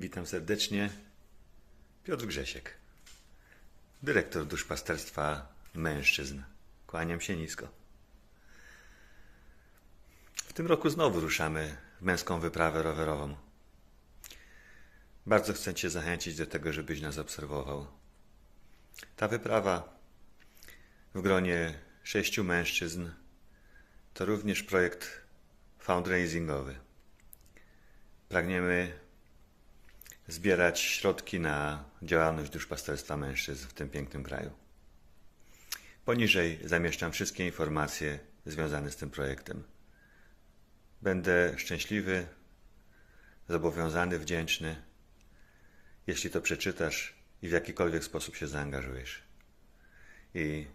Witam serdecznie. Piotr Grzesiek, dyrektor duszpasterstwa mężczyzn. Kłaniam się nisko. W tym roku znowu ruszamy w męską wyprawę rowerową. Bardzo chcę Cię zachęcić do tego, żebyś nas obserwował. Ta wyprawa w gronie sześciu mężczyzn to również projekt fundraisingowy. Pragniemy zbierać środki na działalność duszpasterstwa mężczyzn w tym pięknym kraju. Poniżej zamieszczam wszystkie informacje związane z tym projektem. Będę szczęśliwy, zobowiązany, wdzięczny, jeśli to przeczytasz i w jakikolwiek sposób się zaangażujesz. I